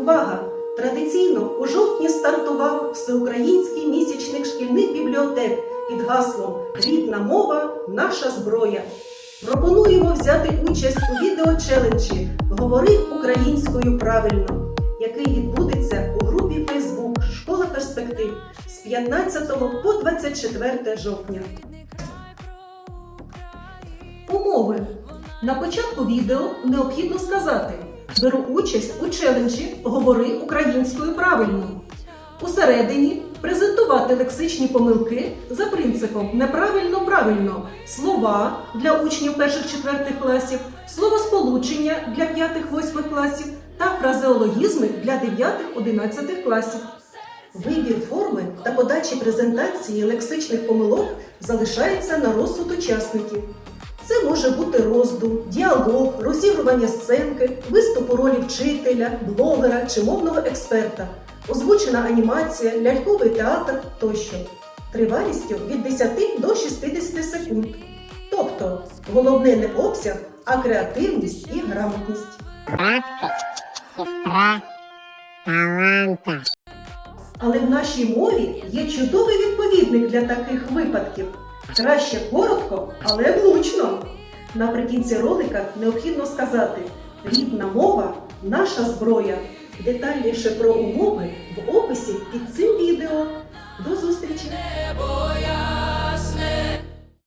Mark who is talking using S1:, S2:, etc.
S1: Увага! Традиційно у жовтні стартував всеукраїнський місячник шкільних бібліотек під гаслом Рідна мова наша зброя. Пропонуємо взяти участь у відеочеленджі Говори українською правильно, який відбудеться у групі Facebook Школа перспектив з 15 по 24 жовтня. Умови. На початку відео необхідно сказати: беру участь у челенджі Говори українською правильно. Усередині презентувати лексичні помилки за принципом неправильно правильно слова для учнів перших-четвертих класів, словосполучення для п'ятих-восьмих класів та фразеологізми для 9-11 класів. Вибір форми та подачі презентації лексичних помилок залишається на розсуд учасників. Це може бути роздум, діалог, розігрування сценки, виступ у ролі вчителя, блогера чи мовного експерта, озвучена анімація, ляльковий театр тощо. Тривалістю від 10 до 60 секунд. Тобто головне не обсяг, а креативність і грамотність.
S2: Сестра, таланта.
S1: Але в нашій мові є чудовий відповідник для таких випадків. Краще коротко, але влучно. Наприкінці ролика необхідно сказати: рідна мова наша зброя. Детальніше про умови в описі під цим відео. До зустрічі!